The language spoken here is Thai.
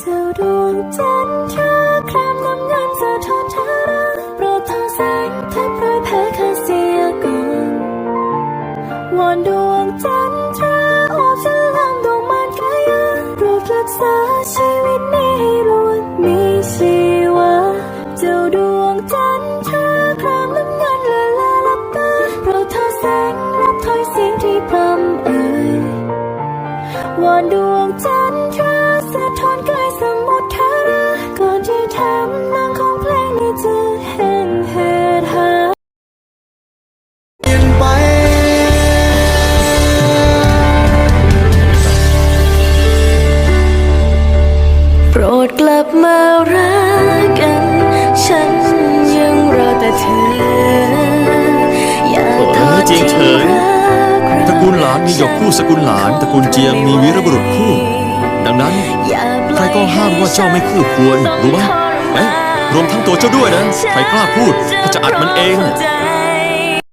เจ้าดวงจันทราครามน้ำเงินสะท้อนทาราโปรดทอแสงแทบโปรยแพ้ข้าเสียก่อนวอนดวงจันทราโอบฉันลำดวงมันกายาโปรดรักษาชีวิตนี้ให้รวดมีชีวาเจ้าดวงจันทราครามน้ำเงินละลาลับตาโปรดทอแสงรับถ้อยเสียงที่พร่ำเอ่ยวอนดวงจันทราสะท้อนกาย อนที่ทำนางของเพลงนี้จะแห้งเหือดหาเปลี่ยนไป โปรดกลับมารักกัน ฉันยังรอแต่เธอ อย่าทอดทิ้งเฉินรักเรา ตระกูลหลานมีหยกคู่สกุลหลาน ตระกูลเจียงมีวีรบุรุษคู่ ดังนั้น ใครก็ห้ามว่าเจ้าไม่คู่ควรรู้ไหม เอ๊ะรวมทั้งตัวเจ้าด้วยนะ ใครกล้าพูดก็จะอัดมันเอง